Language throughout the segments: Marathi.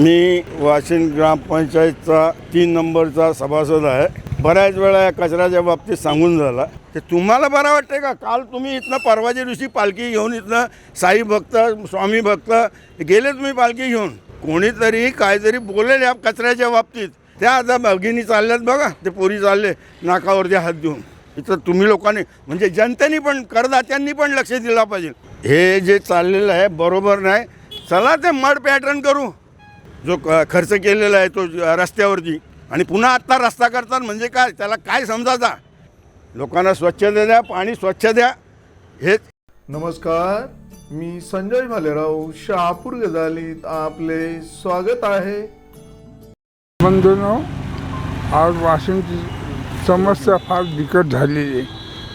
मी वाशिम ग्रामपंचायतचा तीन नंबरचा सभासद आहे. बऱ्याच वेळा या कचऱ्याच्या बाबतीत सांगून झाला. ते तुम्हाला बरं वाटते का? काल तुम्ही इथनं परवाच्या दिवशी पालखी घेऊन इथनं साई भक्त स्वामी भक्त गेले तुम्ही पालखी घेऊन? कोणीतरी काहीतरी बोलेल या कचऱ्याच्या बाबतीत. त्या आता भगिनी चालल्यात बघा. ते पोरी चालले नाकावरती हात देऊन. इथं तुम्ही लोकांनी म्हणजे जनतेने पण करदात्यांनी पण लक्ष दिलं पाहिजे. हे जे चाललेलं आहे बरोबर नाही. चला ते मड पॅटर्न करू. जो खर्च केलेला आहे तो ज- रस्त्यावरती. आणि पुन्हा आत्ता रस्ता करतात म्हणजे काय? त्याला काय समजायचा लोकांना स्वच्छता द्या पाणी स्वच्छ द्या. हेच नमस्कार. मी संजय भालेराव शहापूर गजालीत आपले स्वागत आहे. बंधूंनो आज वाशिमची समस्या फार बिकट झालेली आहे.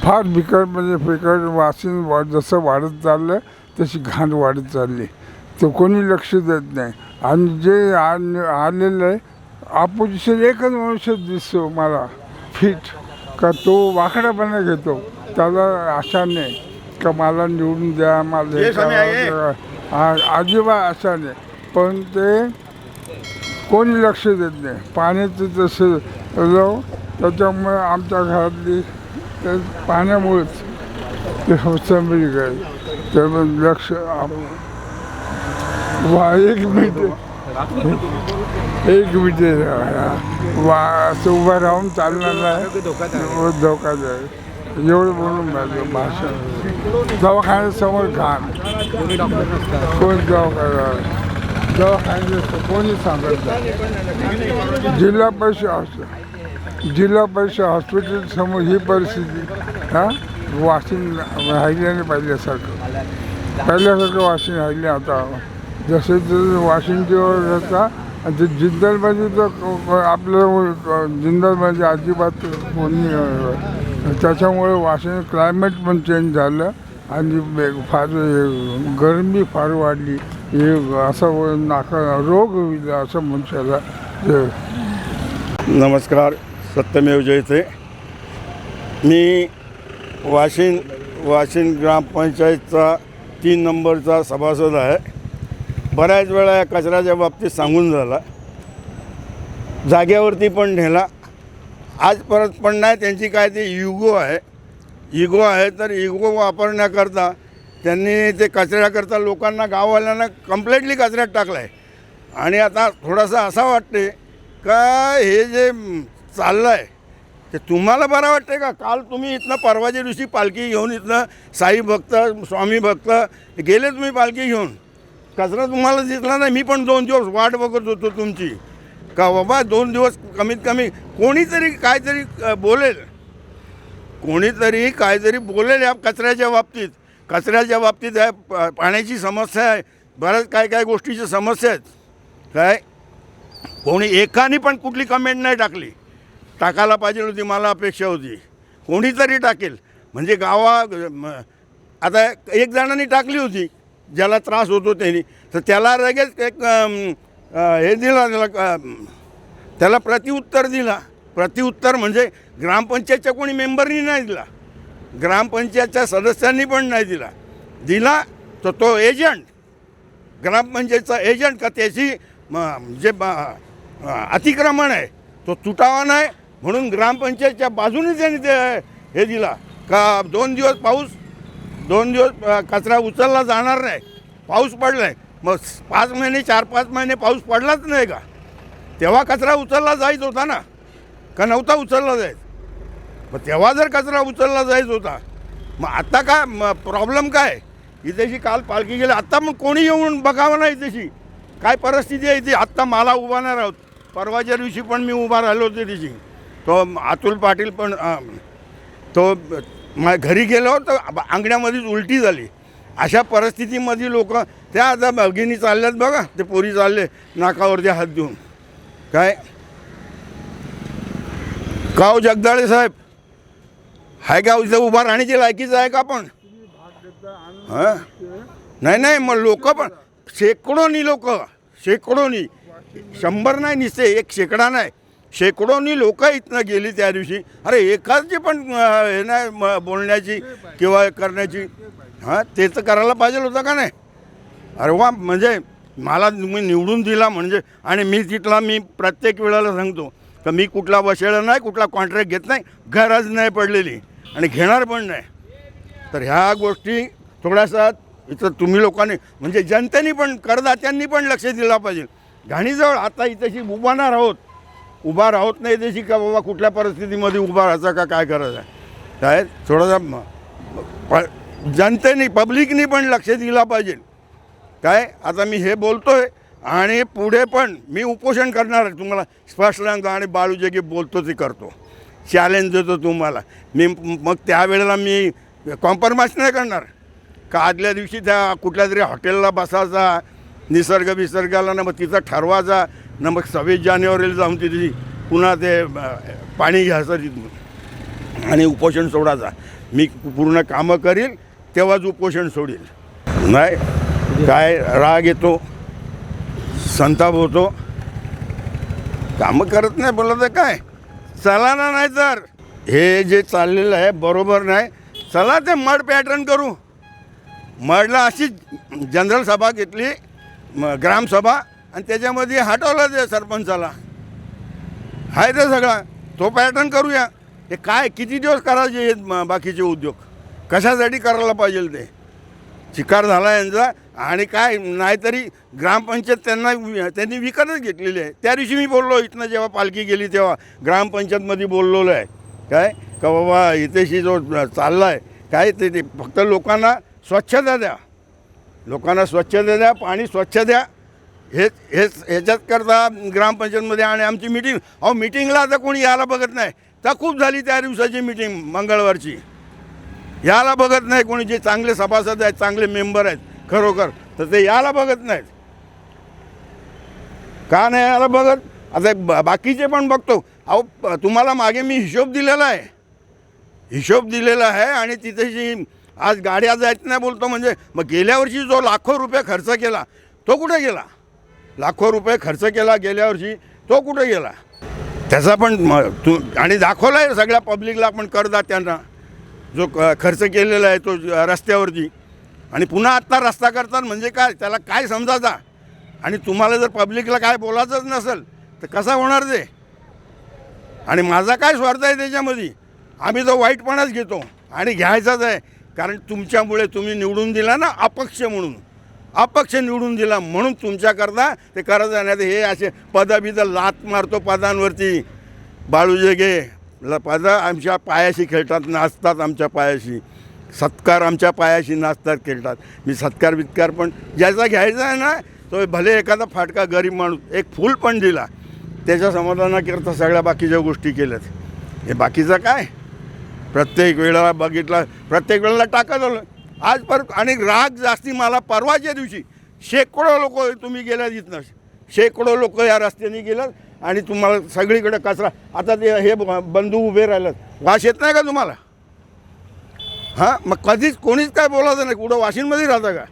फार बिकट म्हणजे बिकट वाशिम वा जसं वाढत चाललं तशी घाण वाढत चालली तर कोणी लक्ष देत नाही. आणि जे आलेलं आहे ऑपोजिशन एकच मनुष्य दिसतो मला फिट. का तो वाकडापणा घेतो. त्याला आशा नाही. का मला निवडून द्या मला अजिबात आशा नाही. पण ते कोणी लक्ष देत नाही. पाण्याचं जसं जाऊ त्याच्यामुळे आमच्या घरातली ते पाण्यामुळेच ते गए त्यामुळे लक्ष वा एक मिनिट. एक मिनिट. वा असं उभं राहून चालणार नाही. धोकाच आहे एवढं बोलून माझं भाषण दवाखान्यासमोर घाण. कोण दवाखाना? दवाखान्याचं कोणी सांगत नाही. जिल्हा परिषद हॉस्पिटल. जिल्हा परिषद हॉस्पिटल समोर ही परिस्थिती हां? वाशिम राहिल्याने पहिल्यासारखं. पहिल्यासारखं वाशिम राहिले आता. जसे जसे होता आणि ते जिंदलमध्ये तर आपलं जिंदलबाजी अजिबात कोणी त्याच्यामुळे वाशिंग क्लायमेट पण चेंज झालं आणि फार गरमी फार वाढली. हे असं नाका रोग होईल असं मनुष्याला नमस्कार सत्यमेव जयते मी वाशिम वाशिम ग्रामपंचायतचा तीन नंबरचा सभासद आहे. बऱ्याच वेळा या कचऱ्याच्या बाबतीत सांगून झाला. जाग्यावरती पण नेला. आज परत पण नाही त्यांची काय ते युगो आहे. इगो आहे तर इगो वापरण्याकरता त्यांनी ते कचऱ्याकरता लोकांना गाववाल्यांना कम्प्लिटली कचऱ्यात टाकला आहे आणि आता थोडासा असा वाटते का हे जे चाललं आहे ते तुम्हाला बरं वाटते का? काल तुम्ही इथनं परवाच्या दिवशी पालखी घेऊन इथनं साई भक्त स्वामी भक्त गेले तुम्ही पालखी घेऊन? कचरा तुम्हाला दिसला नाही. मी पण दोन दिवस वाट बघत होतो तुमची. का बाबा दोन दिवस कमीत कमी कोणीतरी काहीतरी बोलेल. कोणीतरी काहीतरी बोलेल या कचऱ्याच्या बाबतीत. कचऱ्याच्या बाबतीत आहे प- पाण्याची समस्या आहे. बऱ्याच काय काय गोष्टीची समस्या आहेत. काय? कोणी एकाने पण कुठली कमेंट नाही टाकली. टाकायला पाहिजे होती मला अपेक्षा होती. कोणीतरी टाकेल. म्हणजे गावा आता एक जणांनी टाकली होती. ज्याला त्रास होतो त्यांनी तर त्याला लगेच एक हे दिला त्याला त्याला प्रतिउत्तर दिला. प्रतिउत्तर म्हणजे ग्रामपंचायतच्या कोणी मेंबरनी नाही दिला. ग्रामपंचायतच्या सदस्यांनी पण नाही दिला. दिला तर तो एजंट ग्रामपंचायतचा एजंट का त्याची म- जे अतिक्रमण आहे तो तुटावा नाही म्हणून ग्रामपंचायतच्या बाजूने त्यांनी ते हे दिला. का दोन दिवस पाऊस दोन दिवस कचरा उचलला जाणार नाही. पाऊस पडला आहे मग पाच महिने चार पाच महिने पाऊस पडलाच नाही का? तेव्हा कचरा उचलला जायच होता ना? का नव्हता उचलला जायच? मग तेव्हा जर कचरा उचलला जायच होता मग आता काय प्रॉब्लेम काय? इथेशी काल पालखी गेली. आत्ता मग कोणी येऊन बघावं ना इथेशी? काय परिस्थिती आहे ती आत्ता मला उभा नाही परवाच्या दिवशी पण मी उभा राहिलो होते तिची तो अतुल पाटील पण तो मा घरी गेलो तर अंगण्यामध्येच उलटी झाली. अशा परिस्थितीमध्ये लोक त्या आता भगिनी चालल्यात बघा ते पोरी चालले नाकावरती हात देऊन. काय? काव जगदाळे साहेब हाय का इथं उभा राहण्याची लायकीच आहे का पण हां? नाही नाही मग लोक पण शेकडोनी लोक शेकडोनी. शंभर नाही निसते एक शेकडा नाही. शेकडोनी लोक इथनं गेली त्या दिवशी. अरे एकाची पण हे नाही म- बोलण्याची किंवा करण्याची. हां ते तर करायला पाहिजे होतं का नाही? अरे वा म्हणजे मला तुम्ही निवडून दिला म्हणजे आणि मी तिथला मी प्रत्येक वेळेला सांगतो तर मी कुठला वशेळा नाही कुठला कॉन्ट्रॅक्ट घेत नाही गरज नाही पडलेली आणि घेणार पण नाही. तर ह्या गोष्टी थोड्याशा इथं तुम्ही लोकांनी म्हणजे जनतेने पण करदात्यांनी पण लक्ष दिलं पाहिजे. घाणीजवळ आता इथेशी उभा आहोत. राहोत उभा राहत नाही त्याची का बाबा कुठल्या परिस्थितीमध्ये उभा राहायचा का काय करायचं? आहे काय? थोडासा प- जनतेने पब्लिकनी पण लक्ष दिलं पाहिजे. काय? आता मी हे बोलतो आहे आणि पुढे पण मी उपोषण करणार आहे. तुम्हाला स्पष्ट सांगतो आणि बाळू जे की बोलतो ते करतो. चॅलेंज देतो तुम्हाला. मी मग त्यावेळेला मी कॉम्प्रोमाइज नाही करणार. का आदल्या दिवशी त्या कुठल्या तरी हॉटेलला बसायचा निसर्ग विसर्गाला ना मग तिथं ठरवायचा ना मग सव्वीस जानेवारीला जाऊन तिथे पुन्हा ते पाणी घ्यायचं तिथून. आणि उपोषण सोडायचा. मी पूर्ण कामं करील तेव्हाच उपोषण सोडील. नाही काय राग येतो संताप होतो कामं करत नाही बोलत आहे काय? चला ना नाही तर. हे जे चाललेलं आहे बरोबर नाही. चला ते मड पॅटर्न करू. मडला अशी जनरल सभा घेतली ग्रामसभा आणि त्याच्यामध्ये हटवलं ते सरपंचाला. आहे ते सगळा. तो पॅटर्न करूया. हे काय किती दिवस करायचे बाकीचे उद्योग? कशासाठी करायला पाहिजे ते? शिकार झाला यांचा आणि काय नाहीतरी ग्रामपंचायत त्यांना त्यांनी विकतच घेतलेली आहे. त्या दिवशी मी बोललो इथनं जेव्हा पालखी गेली तेव्हा. ग्रामपंचायतमध्ये बोललेलो आहे. काय? का बाबा इथेशी जो चालला आहे काय ते ते फक्त लोकांना स्वच्छता द्या. लोकांना स्वच्छता द्या पाणी स्वच्छ द्या. हेच हेच ह्याच्यात करता ग्रामपंचायतमध्ये आणि आमची मिटिंग अहो मिटिंगला आता कोणी यायला बघत नाही. तर खूप झाली त्या दिवसाची मिटिंग मंगळवारची. याला बघत नाही कोणी जे चांगले सभासद आहेत चांगले मेंबर आहेत खरोखर. तर ते याला बघत नाहीत. का नाही याला बघत? आता बाकीचे पण बघतो. अहो तुम्हाला मागे मी हिशोब दिलेला आहे. हिशोब दिलेला आहे आणि तिथे जी आज गाड्या जायचं नाही बोलतो म्हणजे मग गेल्या वर्षी जो लाखो रुपये खर्च केला तो कुठे गेला? लाखो रुपये खर्च केला गेल्या वर्षी तो कुठे गेला? त्याचा पण म- तू आणि दाखवला आहे सगळ्या पब्लिकला पण करदात्यांना. जो क- खर्च केलेला आहे तो रस्त्यावरती. आणि पुन्हा आत्ता रस्ता करतात म्हणजे काय? त्याला काय समजायचा? आणि तुम्हाला जर पब्लिकला काय बोलायचंच नसेल तर कसा होणार ते? आणि माझा काय स्वार्थ आहे त्याच्यामध्ये? आम्ही तो वाईटपणाच घेतो. आणि घ्यायचाच आहे. कारण तुमच्यामुळे तुम्ही निवडून दिला ना अपक्ष म्हणून. अपक्ष निवडून दिला म्हणून तुमच्याकरता ते करत जाण्यात हे असे पदाबिद लात मारतो पदांवरती. बाळू जगे ल पदं आमच्या पायाशी खेळतात नाचतात आमच्या पायाशी. सत्कार आमच्या पायाशी नाचतात खेळतात. मी सत्कार बित्कार पण ज्याचा घ्यायचा आहे ना तो भले एखादा फाटका गरीब माणूस एक फूल पण दिला त्याच्या समाधानाकरता सगळ्या बाकीच्या गोष्टी केल्यात. हे बाकीचं काय? प्रत्येक वेळेला बघितलं प्रत्येक वेळेला टाकत आलं. आज पर आणि राग जास्ती मला परवाच्या दिवशी. शेकडो लोक तुम्ही गेल्या इथनं. शेकडो लोक या रस्त्याने गेलं आणि तुम्हाला सगळीकडे कचरा. आता ते हे ब- बंधू उभे राहिलात. वास येत नाही का तुम्हाला? हां? मग कधीच कोणीच काय बोलायचं नाही. कुठं वाशिंदमध्ये राहतं का?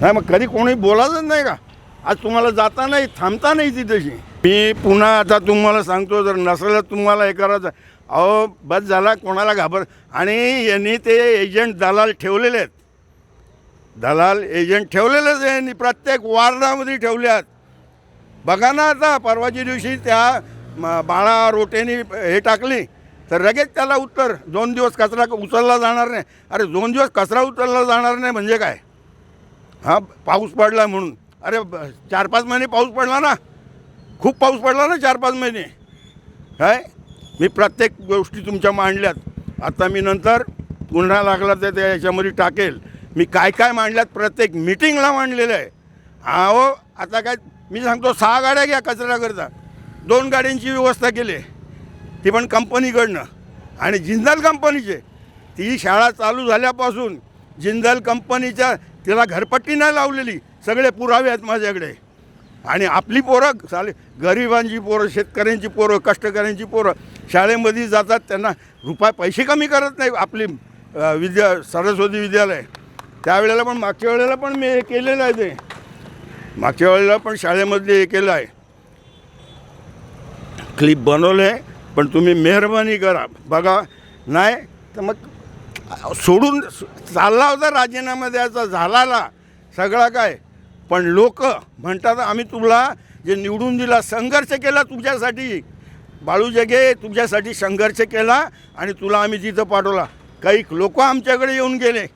नाही मग कधी कोणी बोलायचंच नाही का? आज तुम्हाला जाता नाही थांबता नाही तिथेशी मी पुन्हा आता तुम्हाला सांगतो जर नसलं तुम्हाला हे करायचं. अहो बस झाला कोणाला घाबर? आणि यांनी ते एजंट दलाल ठेवलेले आहेत. दलाल एजंट ठेवलेलेच आहे यांनी प्रत्येक वार्डामध्ये ठेवल्यात बघा ना आता परवाच्या दिवशी त्या बाळा रोटेनी हे टाकली तर लगेच त्याला उत्तर दोन दिवस कचरा उचलला जाणार नाही. अरे दोन दिवस कचरा उचलला जाणार नाही म्हणजे काय? हां पाऊस पडला म्हणून. अरे चार पाच महिने पाऊस पडला ना. खूप पाऊस पडला ना चार पाच महिने. काय? मी प्रत्येक गोष्टी तुमच्या मांडल्यात. आता मी नंतर पुन्हा लागला तर त्या याच्यामध्ये टाकेल. मी काय काय मांडल्यात प्रत्येक मिटिंगला मांडलेलं आहे. अहो आता काय मी सांगतो सहा गाड्या घ्या कचऱ्याकरता. दोन गाड्यांची व्यवस्था केली. आहे. ती पण कंपनीकडनं. आणि जिंदाल कंपनीचे. ती शाळा चालू झाल्यापासून जिंदाल कंपनीच्या तिला घरपट्टी नाही लावलेली. सगळे पुरावे आहेत माझ्याकडे. आणि आपली पोरं चालेल गरिबांची पोरं शेतकऱ्यांची पोरं कष्टकऱ्यांची पोरं शाळेमध्ये जातात त्यांना रुपये पैसे कमी करत नाही आपली विद्या सरस्वती विद्यालय. त्यावेळेला पण मागच्या वेळेला पण मी हे केलेलं आहे ते. मागच्या वेळेला पण शाळेमध्ये हे केलं आहे. क्लिप बनवलं आहे पण तुम्ही मेहरबानी करा. बघा नाही तर मग सोडून चालला होता राजीनामा द्यायचा झाला सगळा काय? पण लोक म्हणतात आम्ही तुला जे निवडून दिला संघर्ष केला तुझ्यासाठी. बाळू जगे तुझ्यासाठी संघर्ष केला आणि तुला आम्ही तिथं पाठवला. काही लोक आमच्याकडे येऊन गेले.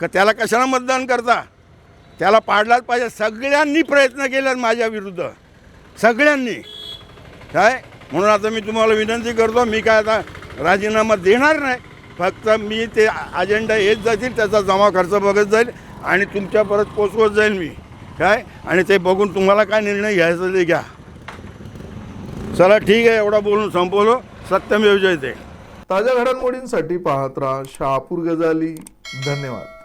का त्याला कशाला मतदान करता? त्याला पाडलाच पाहिजे. सगळ्यांनी प्रयत्न केला माझ्या विरुद्ध. सगळ्यांनी. काय? म्हणून आता मी तुम्हाला विनंती करतो मी काय आता राजीनामा देणार नाही. फक्त मी ते अजेंडा येत जातील त्याचा जमा खर्च बघत जाईल आणि तुमच्या परत पोचवत जाईल मी. काय? आणि ते बघून तुम्हाला काय निर्णय घ्यायचा ते घ्या. चला ठीक आहे एवढा बोलून संपवलो. सत्यम जयते ताज्या घडामोडींसाठी पाहत राहा शहापूर गजाली. धन्यवाद.